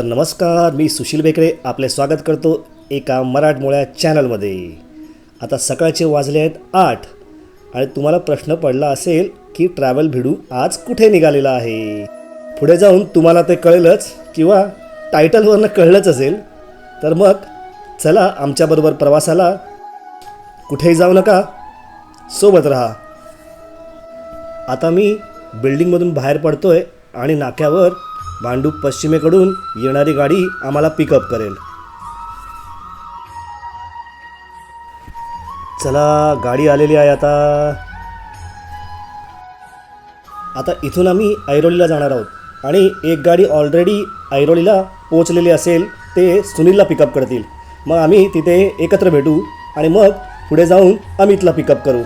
तर नमस्कार मी सुशील बेकरे आपले स्वागत करतो एका मराठमोळ्या चॅनलमध्ये. आता सकाळचे वाजले आहेत आठ आणि तुम्हाला प्रश्न पडला असेल की ट्रॅव्हल भिडू आज कुठे निघालेला आहे? पुढे जाऊन तुम्हाला ते कळेलच किंवा टायटलवरनं कळलंच असेल. तर मग चला आमच्याबरोबर प्रवासाला. कुठेही जाऊ नका. सोबत राहा. आता मी बिल्डिंगमधून बाहेर पडतोय आणि नाक्यावर भांडूप पश्चिमेकडून येणारी गाडी आम्हाला पिकअप करेल. चला गाडी आलेली आहे आता. आता इथून आम्ही ऐरोलीला जाणार आहोत. आणि एक गाडी ऑलरेडी ऐरोलीला पोहोचलेली असेल ते सुनीलला पिकअप करतील. मग आम्ही तिथे एकत्र भेटू आणि मग पुढे जाऊन अमितला पिकअप करू.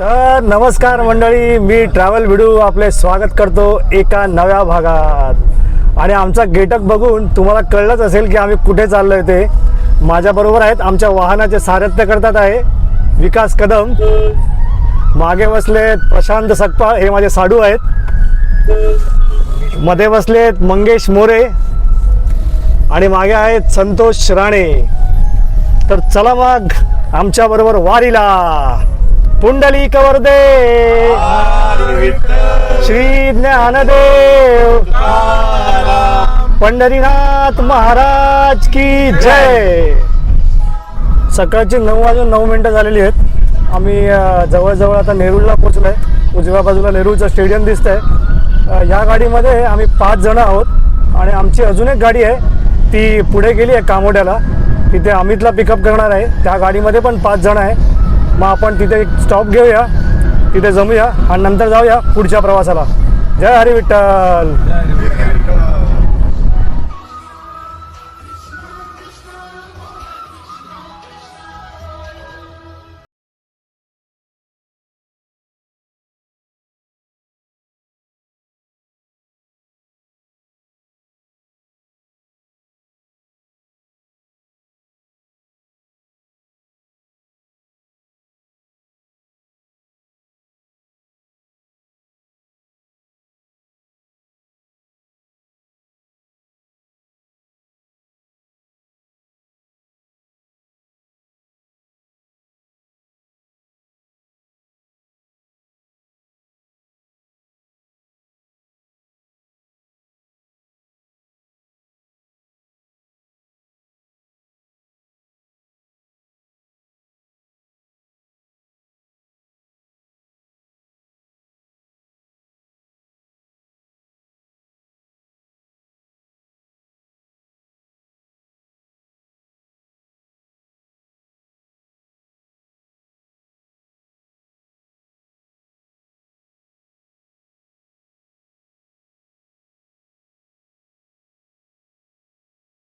तर नमस्कार मंडळी मी ट्रॅव्हल व्हिडिओ आपले स्वागत करतो एका नव्या भागात. आणि आमचा गेटअप बघून तुम्हाला कळलंच असेल की आम्ही कुठे चाललोय ते. माझ्याबरोबर आहेत आमच्या वाहनाचे सारथ्य करतात आहे विकास कदम. मागे बसलेत प्रशांत सकपाळ हे माझे साडू आहेत. मध्ये बसलेत मंगेश मोरे. आणि मागे आहेत संतोष राणे. तर चला मग आमच्याबरोबर वारीला. पुंडली वरदे श्री ज्ञानदेव। पंढरीनाथ महाराज की जय। सकाळची नऊ वाजून नऊ मिनटं झालेली आहेत. आम्ही जवळजवळ आता नेरूळला पोचलो आहे उजव्या बाजूला नेरूळचं स्टेडियम दिसतं आहे या गाडीमध्ये आम्ही पाच जण आहोत. आणि आमची अजून एक गाडी आहे. ती पुढे गेली आहे कामोड्याला. तिथे अमितला पिकअप करणार आहे. त्या गाडीमध्ये पण पाच जण आहे. मग आपण तिथे एक स्टॉप घेऊया तिथे जमूया आणि नंतर जाऊया पुढच्या प्रवासाला. जय हरी विठ्ठल.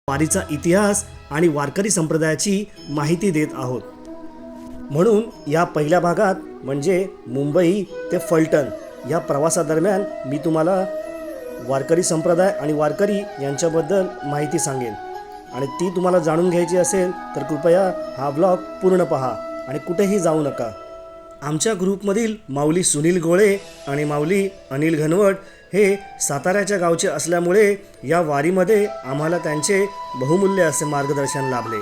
वारीचा इतिहास आणि वारकरी संप्रदायाची माहिती देत आहोत. म्हणून या पहिल्या भागात म्हणजे मुंबई ते फलटण या प्रवासादरम्यान मी तुम्हाला वारकरी संप्रदाय आणि वारकरी यांच्याबद्दल माहिती सांगेन. आणि ती तुम्हाला जाणून घ्यायची असेल तर कृपया हा ब्लॉग पूर्ण पहा आणि कुठेही जाऊ नका. आमच्या ग्रुपमधील माऊली सुनील गोळे आणि माऊली अनिल घनवट हे साताऱ्याच्या गावचे असल्यामुळे या वारीमध्ये आम्हाला त्यांचे बहुमूल्य असे मार्गदर्शन लाभले.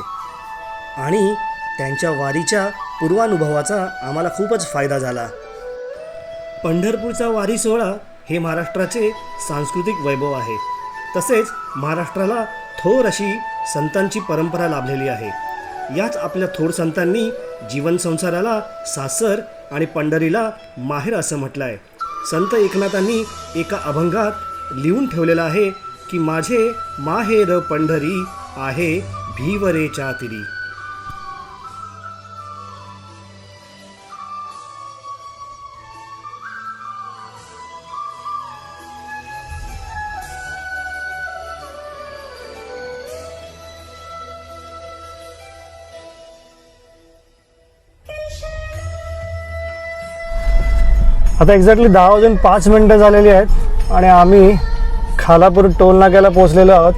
आणि त्यांच्या वारीच्या पूर्वानुभवाचा आम्हाला खूपच फायदा झाला. पंढरपूरचा वारी सोहळा हे महाराष्ट्राचे सांस्कृतिक वैभव आहे. तसेच महाराष्ट्राला थोर अशी संतांची परंपरा लाभलेली आहे. याच आपल्या थोर संतांनी जीवन संसाराला सासर आणि पंढरीला माहेर असं म्हटलं आहे संत एकनाथांनी एका अभंगात लिहून ठेवलेलं आहे की माझे माहेर पंढरी आहे भीवरेच्या तिरी. आता एक्झॅक्टली दहा वाजून पाच मिनटं झालेली आहेत आणि आम्ही खालापूर टोल नाक्याला पोचलेलो आहोत.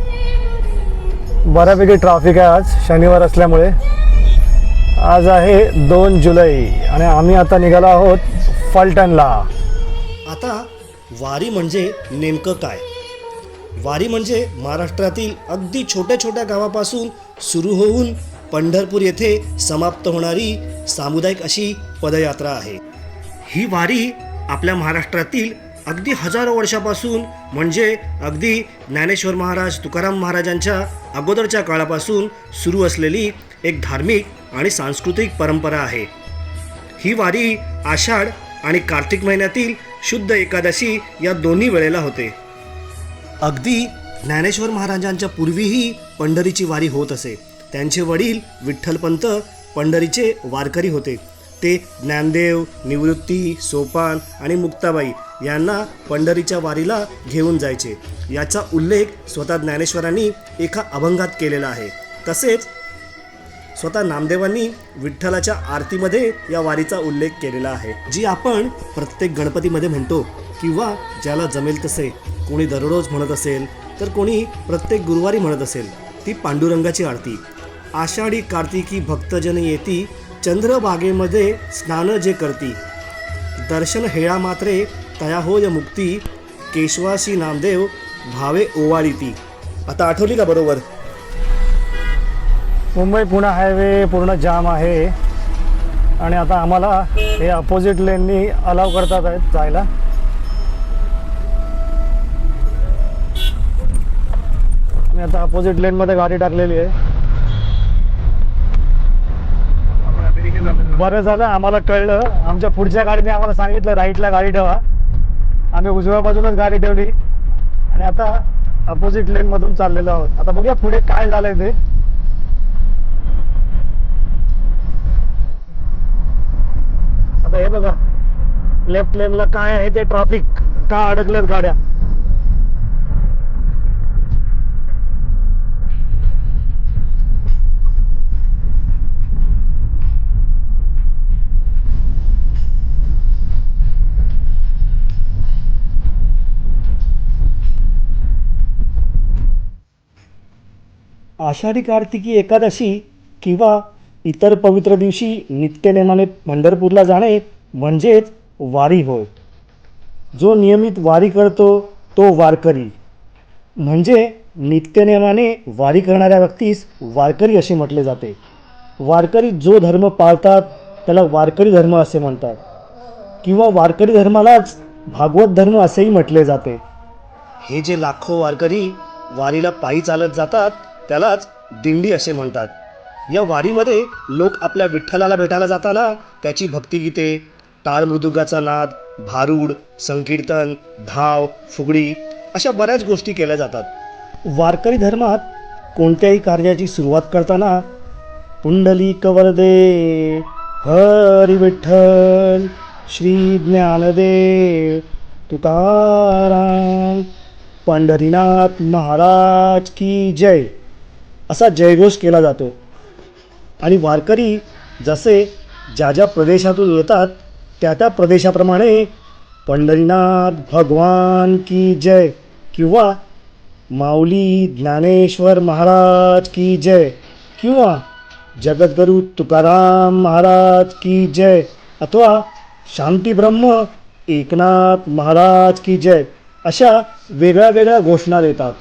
बऱ्यापैकी ट्रॅफिक आहे आज शनिवार असल्यामुळे. आज आहे दोन जुलै आणि आम्ही आता निघालो आहोत फलटणला. आता वारी म्हणजे नेमकं काय? वारी म्हणजे महाराष्ट्रातील अगदी छोट्या छोट्या गावापासून सुरू होऊन पंढरपूर येथे समाप्त होणारी सामुदायिक अशी पदयात्रा आहे. ही वारी आपल्या महाराष्ट्रातील अगदी हजारो वर्षापासून म्हणजे अगदी ज्ञानेश्वर महाराज तुकाराम महाराजांच्या अगोदरच्या काळापासून सुरू असलेली एक धार्मिक आणि सांस्कृतिक परंपरा आहे. ही वारी आषाढ आणि कार्तिक महिन्यातील शुद्ध एकादशी या दोन्ही वेळेला होते. अगदी ज्ञानेश्वर महाराजांच्या पूर्वीही पंढरीची वारी होत असे. त्यांचे वडील विठ्ठलपंत पंढरीचे वारकरी होते. ते ज्ञानदेव निवृत्ती सोपान आणि मुक्ताबाई यांना पंढरीच्या वारीला घेऊन जायचे. याचा उल्लेख स्वतः ज्ञानेश्वरांनी एका अभंगात केलेला आहे. तसेच स्वतः नामदेवांनी विठ्ठलाच्या आरतीमध्ये या वारीचा उल्लेख केलेला आहे. जी आपण प्रत्येक गणपतीमध्ये म्हणतो किंवा ज्याला जमेल तसे कोणी दररोज म्हणत असेल तर कोणी प्रत्येक गुरुवारी म्हणत असेल ती पांडुरंगाची आरती. आषाढी कार्तिकी भक्तजन येती चंद्रबागेमध्ये स्नान जे करती. दर्शन हेळा मात्रे तया होय मुक्ती केशवासी नामदेव भावे ओवाळी ती आता आठवली का बरोबर? मुंबई पुणे हायवे पूर्ण जाम आहे. आणि आता आम्हाला हे अपोजिट लेननी अलाव करतात आहेत जायला. मी आता अपोजिट लेनमध्ये गाडी टाकलेली आहे. बरं झालं आम्हाला कळलं. आमच्या पुढच्या गाडीने आम्हाला सांगितलं राईटला गाडी ठेवा. आम्ही उजव्या बाजूनच गाडी ठेवली. आणि आता अपोजिट लेन मधून चाललेलो आहोत. आता बघूया पुढे काय झालंय ते. आता हे बघा लेफ्ट लेनला काय आहे ते ट्रॅफिक का अडकल्यात गाड्या? आषाढी कार्तिकी एकादशी किंवा इतर पवित्र दिवशी नित्यनेमाने पंढरपूरला जाणे म्हणजेच वारी होय. जो नियमित वारी करतो तो वारकरी. म्हणजे नित्यनेमाने वारी करणाऱ्या व्यक्तीस वारकरी असे म्हटले जाते. वारकरी जो धर्म पाळतात त्याला वारकरी धर्म असे म्हणतात. किंवा वारकरी धर्मालाच भागवत धर्म असेही म्हटले जाते. हे जे लाखो वारकरी वारीला पायी चालत जातात त्यालाच दिंडी असे म्हणतात. या वारीमध्ये लोक आपल्या विठ्ठलाला भेटायला जाताना त्याची भक्तिगीते टाळ मृदुगाचा नाद भारूड संकीर्तन धाव फुगडी अशा बऱ्याच गोष्टी केल्या जातात. वारकरी धर्मात कोणत्याही कार्याची सुरुवात करताना पुंडली कवरदे हरी विठ्ठल श्री ज्ञानदेव तुकाराम पंढरीनाथ महाराज की जय. असा जयघोष केला जातो. आणि वारकरी जसे ज्या ज्या प्रदेशातून येतात त्या त्या प्रदेशाप्रमाणे पंढरीनाथ भगवान की जय किंवा माऊली ज्ञानेश्वर महाराज की जय किंवा जगद्गुरू तुकाराम महाराज की जय अथवा शांती ब्रह्म एकनाथ महाराज की जय अशा वेगळ्या वेगळ्या घोषणा देतात.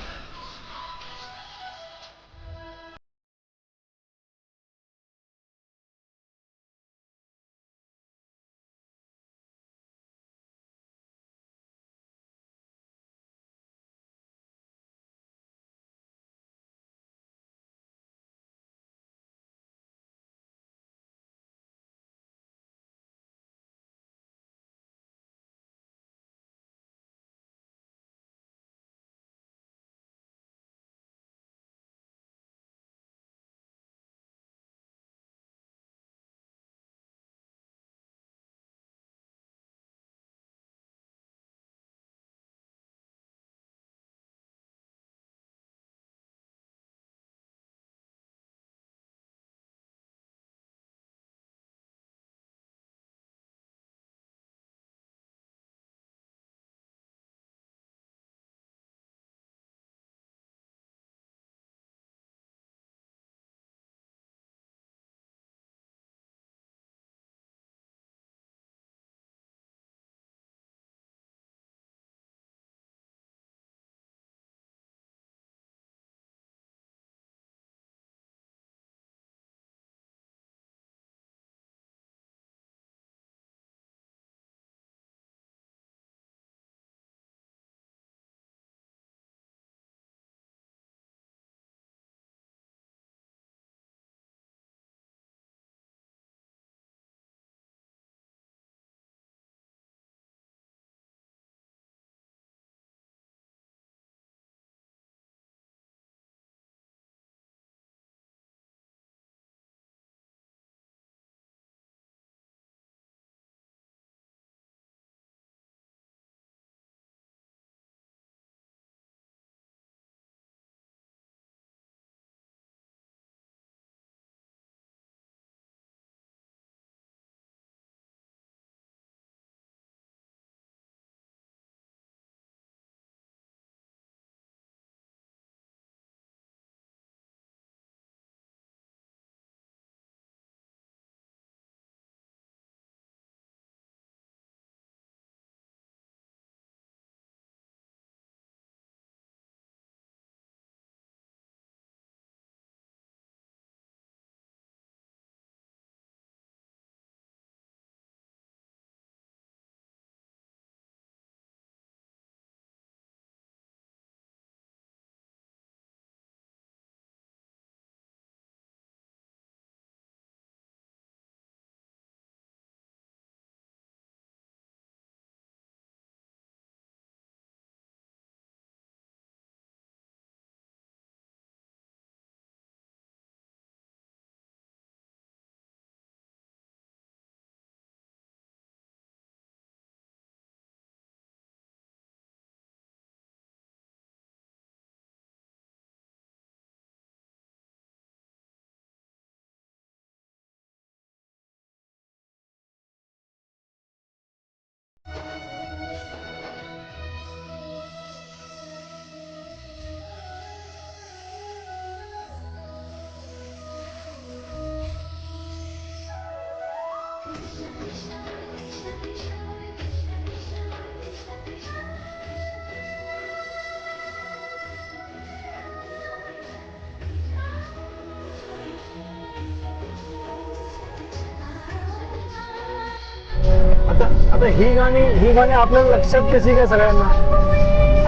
ही गाणी ही गाणी आपल्याला लक्षात कशी काय सगळ्यांना?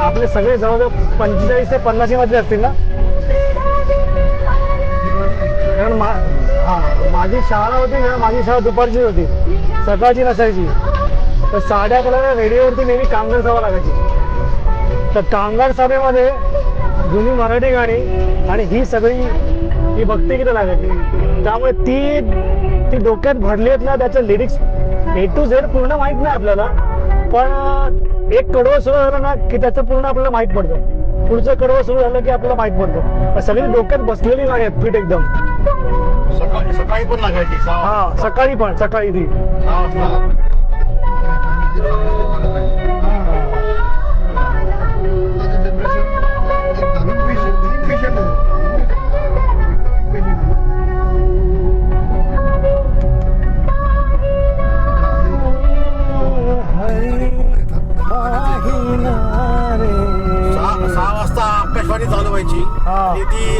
आपले सगळे जवळजवळ पंचेचाळीस ते पन्नाशी मध्ये असतील ना? कारण मा हा माझी शाळा होती ना माझी शाळा दुपारची होती. सकाळची नसायची. तर साडे अकराला रेडिओवरती नेहमी कामगार सभा लागायची. तर कामगार सभेमध्ये जुनी मराठी गाणी आणि ही सगळी ही भक्तिगीतं लागायची. त्यामुळे ती ती डोक्यात भरली आहेत ना त्याचं लिरिक्स ए टू झेड पूर्ण माहीत नाही आपल्याला पण एक कडवं सुरू झालं ना की त्याचं पूर्ण आपल्याला माहीत पडतं. पुढचं कडवं सुरू झालं की आपल्याला माहीत पडतं. सगळी डोक्यात बसलेली आहेत फिट एकदम. सकाळी पण लागायची हा सकाळी पण सकाळी ती. आणि ती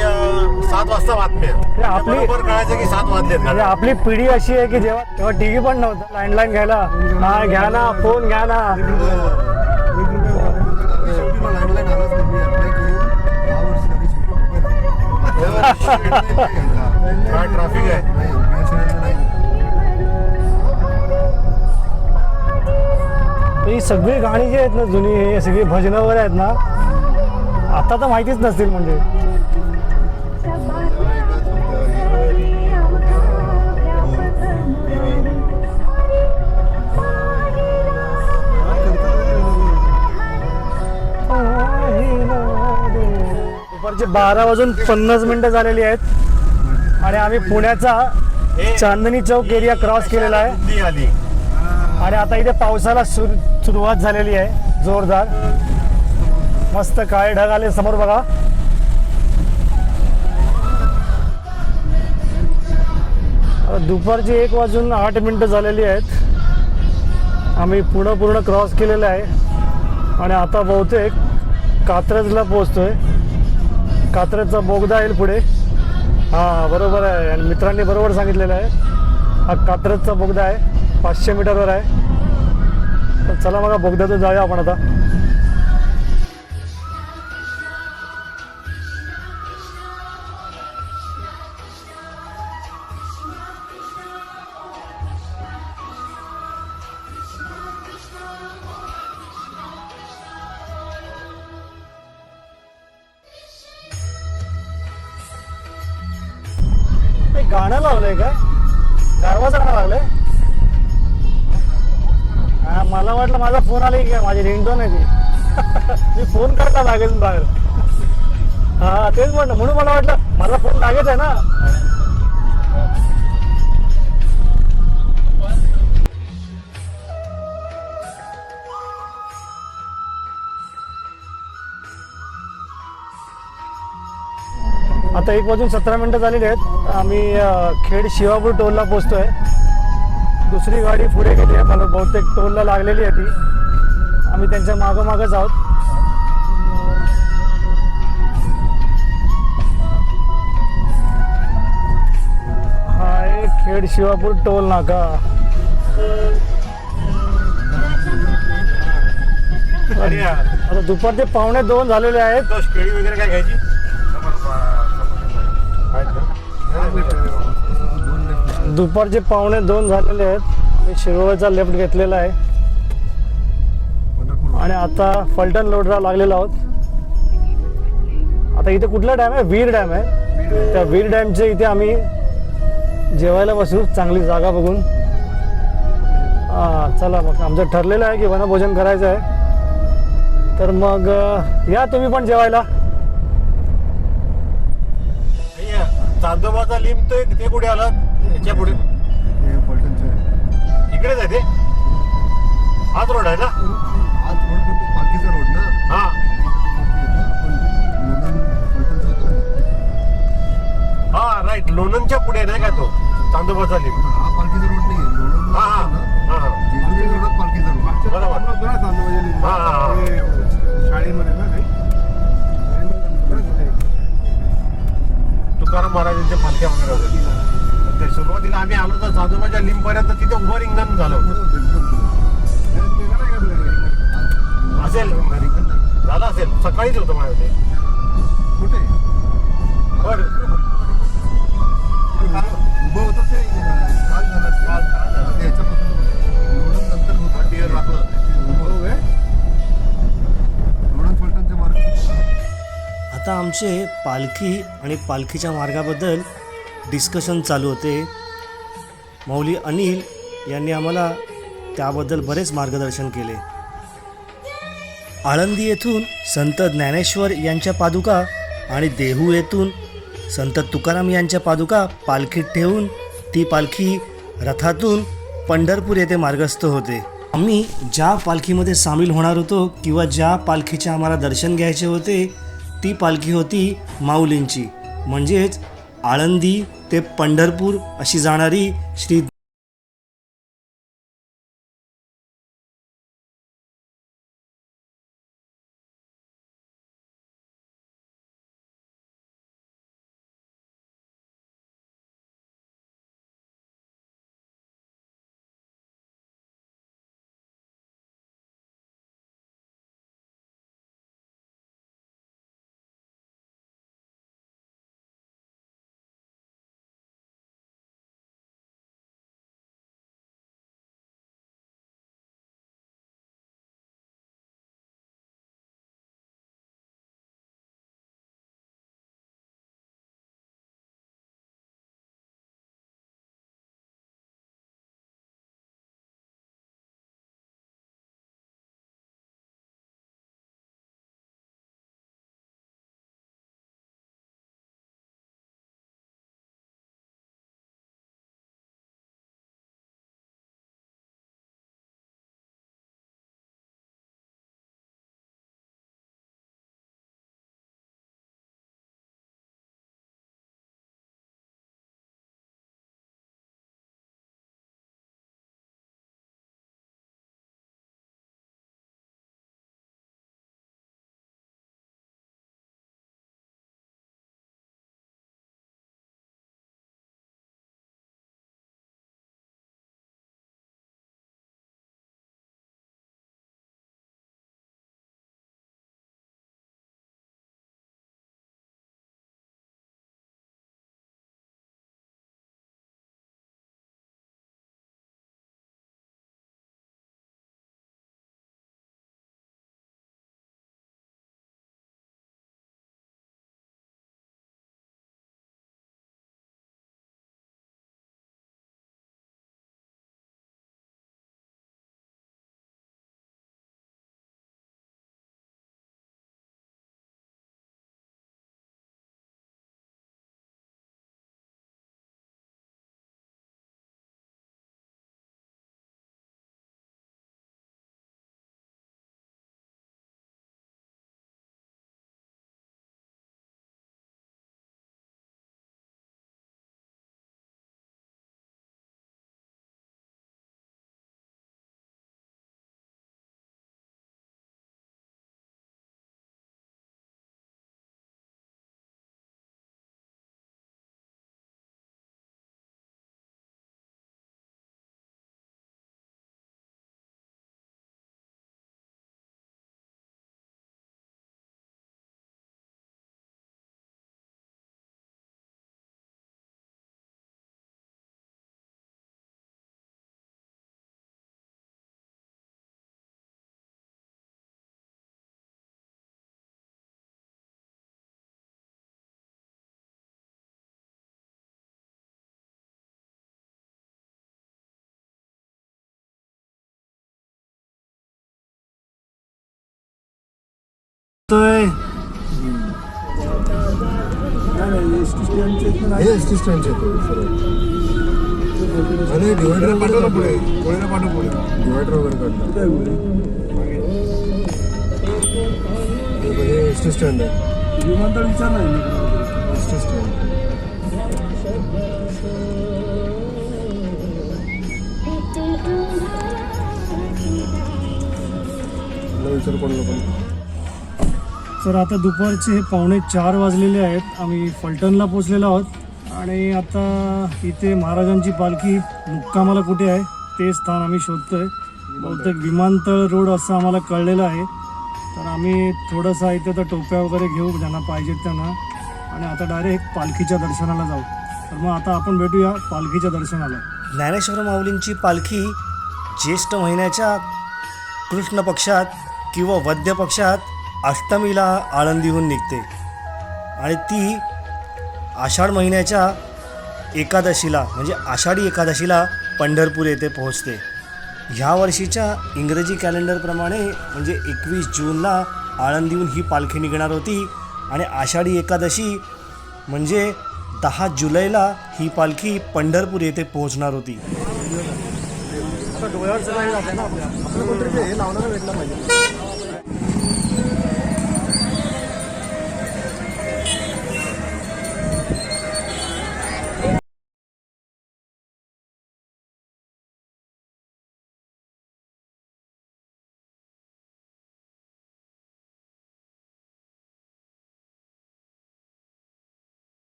सात वाजता बातम्या आपली- बरोबर कळायचं की सात वाजलेत म्हणजे आपली पिढी अशी आहे की जेव्हा तेव्हा टीव्ही पण नव्हता. लँडलाईन घ्यायला. हा घ्या ना फोन घ्या ना. काय ट्रॅफिक आहे ही सगळी गाणी जी आहेत ना जुनी हे सगळी भजनं वगैरे आहेत ना आता तर माहितीच नसतील म्हणजे. दुपारचे बारा वाजून पन्नास मिनिटं झालेली आहेत. आणि आम्ही पुण्याचा चांदणी चौक एरिया क्रॉस केलेला आहे. आली? आणि आता इथे पावसाला सुर सुरुवात झालेली आहे जोरदार. मस्त काळे ढग आले समोर बघा. दुपारची एक वाजून आठ मिनटं झालेली आहेत. आम्ही पुणं पूर्ण क्रॉस केलेलं आहे. आणि आता बहुतेक कात्रजला पोहोचतोय. कात्रजचा बोगदा येईल पुढे. हां बरोबर आहे. आणि मित्रांनी बरोबर सांगितलेलं आहे. हा कात्रजचा बोगदा आहे. पाचशे मीटरवर आहे. तर चला मग बोगद्यातून जाऊया आपण आता. फोन आले की माझी रिंगटोन आहे ती. फोन करता लागेल बाहेर. हा तेच म्हटलं म्हणून मला वाटलं मला फोन लागत आहे ना. आता एक वाजून सतरा मिनटं झालेली आहेत. आम्ही खेड शिवापूर टोलला पोचतोय दुसरी गाडी पुढे गेली आहे. मला बहुतेक टोलला लागलेली आहे ती. आम्ही त्यांच्या मागं मागंच आहोत हा आहे खेड शिवापूर टोल नाका. आता दुपारचे पावणे दोन झालेले आहेत. तो केळी वगैरे काय घ्यायची? आहेत ना? दुपारचे पावणे दोन झालेले आहेत. मी शिरोळचा लेफ्ट घेतलेला आहे. आता फलटण लोडला लागलेलो आहोत. आता इथे कुठला डॅम आहे? वीर डॅम आहे. त्या वीर डॅमच्या इथे आम्ही जेवायला बसू. चांगली जागा बघून. हां चला मग. आमचं ठरलेलं आहे की वनभोजन करायचं आहे. तर मग या तुम्ही पण जेवायला. हे चांदोबाचा लिंब ते ते कुठे आलं? याच्यापुढे. इकडेच आहे ते? हाच रोड आहे ना? राईट लोणंदच्या पुढे नाही का तो? चांदोबाचा लिंब. हा हा हा. हा. बरोबर. हा, हा, हा. शाळेमध्ये ना तुकाराम महाराजांच्या पालख्या वगैरे होत्या ते सुरुवातीला आम्ही आलो तर साधोबाच्या लिंबपर्यंत तिथे उभं रिंगण झालं होतं. असेल. झालं असेल. सकाळीच होतं माझ्या ते. कुठे? बरं. आमचे पालखी आणि पालखीच्या मार्गाबद्दल डिस्कशन चालू होते. मौली अनिल यांनी आम्हाला त्याबद्दल बरेच मार्गदर्शन केले. आळंदी येथून संत ज्ञानेश्वर यांच्या पादुका आणि देहू येथून संत तुकाराम यांच्या पादुका पालखीत ठेवून ती पालखी रथातून पंढरपूर येथे मार्गस्थ होते. आम्ही ज्या पालखीमध्ये सामील होणार होतो किंवा ज्या पालखीचे आम्हाला दर्शन घ्यायचे होते ती पालखी होती माऊलींची. म्हणजेच आळंदी ते पंढरपूर अशी जाणारी श्री अरे डिवायडर पाठव ना पुढे कोळीला पाठव पुढे डिवायडर वगैरे काढलं हे एस टी स्टँड आहे विमानतळ विचार नाही एस टी स्टँड विचार कोण लोकांना तर आता दुपारचे पावणे चार वाजलेले आहेत. आम्ही फलटणला पोचलेलो आहोत. आणि आता इथे महाराजांची पालखी मुक्कामाला कुठे आहे ते स्थान आम्ही शोधतोय. बहुतेक विमानतळ रोड असं आम्हाला कळलेलं आहे. तर आम्ही थोडंसं इथे तर टोप्या वगैरे घेऊ ज्यांना पाहिजेत त्यांना. आणि आता डायरेक्ट पालखीच्या दर्शनाला जाऊ. तर मग आता आपण भेटूया पालखीच्या दर्शनाला. ज्ञानेश्वर माऊलींची पालखी ज्येष्ठ महिन्याच्या कृष्ण पक्षात किंवा वद्य पक्षात अष्टमीला आळंदीहून निघते. आणि ती आषाढ महिन्याच्या एकादशीला म्हणजे आषाढी एकादशीला पंढरपूर येथे पोहोचते. ह्या वर्षीच्या इंग्रजी कॅलेंडरप्रमाणे म्हणजे एकवीस जूनला आळंदीहून ही पालखी निघणार होती. आणि आषाढी एकादशी म्हणजे दहा जुलैला ही पालखी पंढरपूर येथे पोहोचणार होती. डोळ्यावर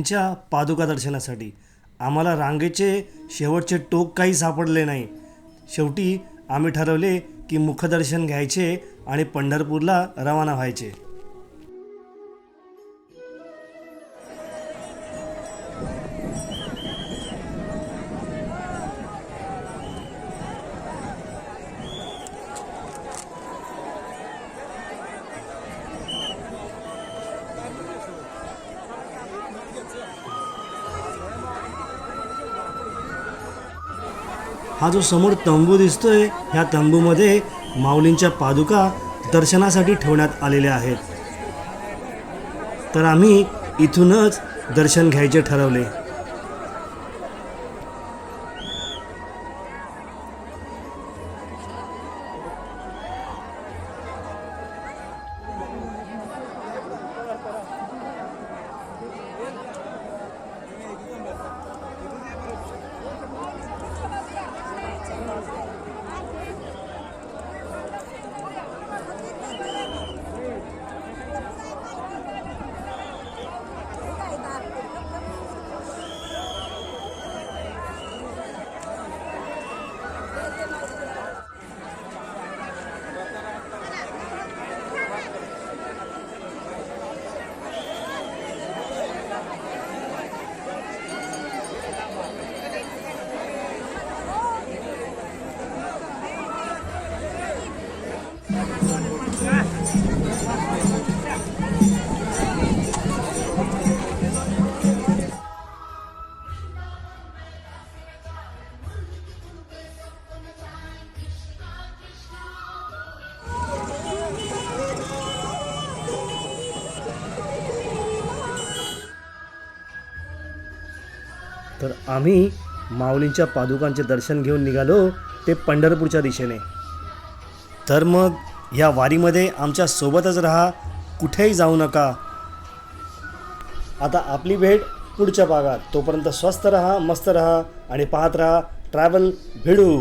त्यांच्या पादुका दर्शनासाठी. आम्हाला रांगेचे शेवटचे टोक काही सापडले नाही. शेवटी आम्ही ठरवले की मुखदर्शन घ्यायचे आणि पंढरपूरला रवाना व्हायचे. हा जो समोर तंबू दिसतोय ह्या तंबूमध्ये माऊलींच्या पादुका दर्शनासाठी ठेवण्यात आलेल्या आहेत. तर आम्ही इथूनच दर्शन घ्यायचे ठरवले. आम्ही माऊलींच्या पादुकांचे दर्शन घेऊन निघालो ते पंढरपूरच्या दिशेने. तर मग या वारीमध्ये आमच्या सोबतच राहा कुठेही जाऊ नका. आता आपली भेट पुढच्या भागात. तोपर्यंत स्वस्त रहा मस्त रहा आणि पाहत रहा ट्रॅव्हल भिडू.